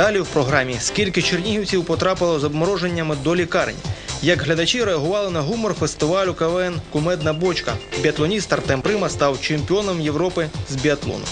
Далі в програмі скільки чернігівців потрапило з обмороженнями до лікарень. Як глядачі реагували на гумор фестивалю КВН Кумедна бочка. Біатлоніст Артем Прима став чемпіоном Європи з біатлону.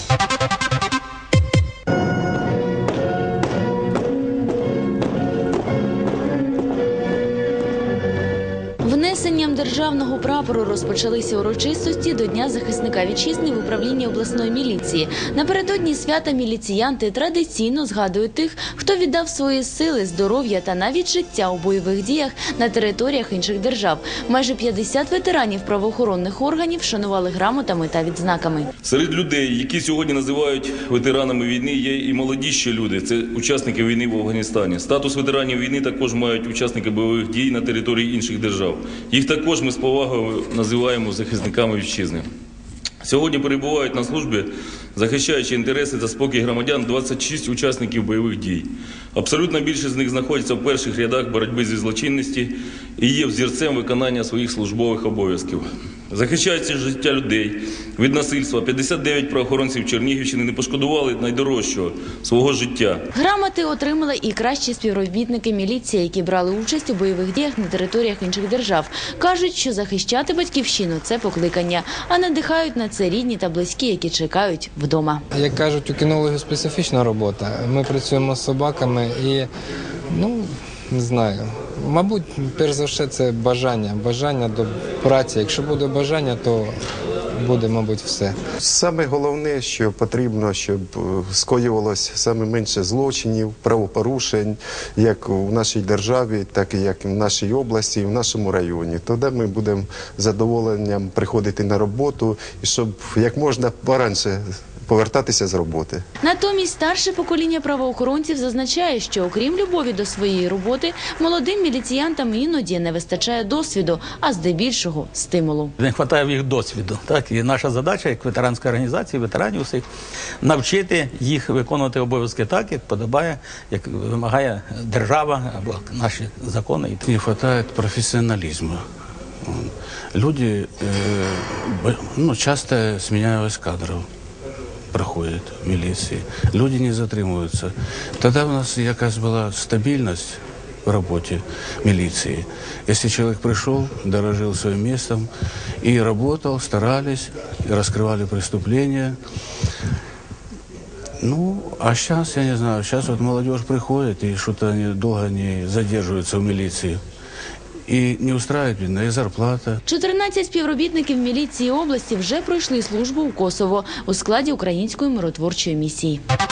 Державного прапору розпочалися урочистості до Дня захисника вітчизни в управлінні обласної міліції. Напередодні свята міліціянти традиційно згадують тих, хто віддав свої сили, здоров'я та навіть життя у бойових діях на територіях інших держав. Майже 50 ветеранів правоохоронних органів шанували грамотами та відзнаками. Серед людей, які сьогодні називають ветеранами війни, є і молодіші люди. Це учасники війни в Афганістані. Статус ветеранів війни також мають учасники бойових дій на території інших держав. Їх також ми з повагою називаємо захисниками вітчизни. Сьогодні перебувають на службі, захищаючи інтереси та спокій громадян, 26 учасників бойових дій. Абсолютно більшість з них знаходяться в перших рядах боротьби зі злочинності і є взірцем виконання своїх службових обов'язків. Захищаючи життя людей від насильства, 59 правоохоронців Чернігівщини не пошкодували найдорожчого свого життя. Грамоти отримали і кращі співробітники міліції, які брали участь у бойових діях на територіях інших держав. кажуть, що захищати батьківщину це покликання, а надихають на це рідні та близькі, які чекають вдома. Як кажуть, у кінологів специфічна робота. Ми працюємо з собаками і, ну, не знаю. Мабуть, перш за все, це бажання. Бажання до праці. Якщо буде бажання, то буде, мабуть, все. Саме головне, що потрібно, щоб е, скоювалось саме менше злочинів, правопорушень, як у нашій державі, так і як і в нашій області, і в нашому районі. Тоді ми будемо задоволенням приходити на роботу і щоб як можна поранше повертатися з роботи. Натомість старше покоління правоохоронців зазначає, що окрім любові до своєї роботи, молодим міліціянтам іноді не вистачає досвіду, а здебільшого стимулу. Не вистачає в їх досвіду. Так і наша задача, як ветеранської організації, ветеранів усіх, навчити їх виконувати обов'язки так, як подобає, як вимагає держава або наші закони. Не хватает профессионализма. Люди э, ну, часто сменяемость кадров проходит в милиции. Люди не затримуються. Тогда у нас якась була стабільність в роботі міліції. Если человек пришел, дорожил своим местом и работал, старались, и раскрывали преступления, ну, а сейчас, я не знаю, сейчас вот молодежь приходит и что-то они долго не задерживаются в милиции. И не устраивает, мене і зарплата, 14 співробітників міліції області вже пройшли службу у Косово у складі української миротворчої місії.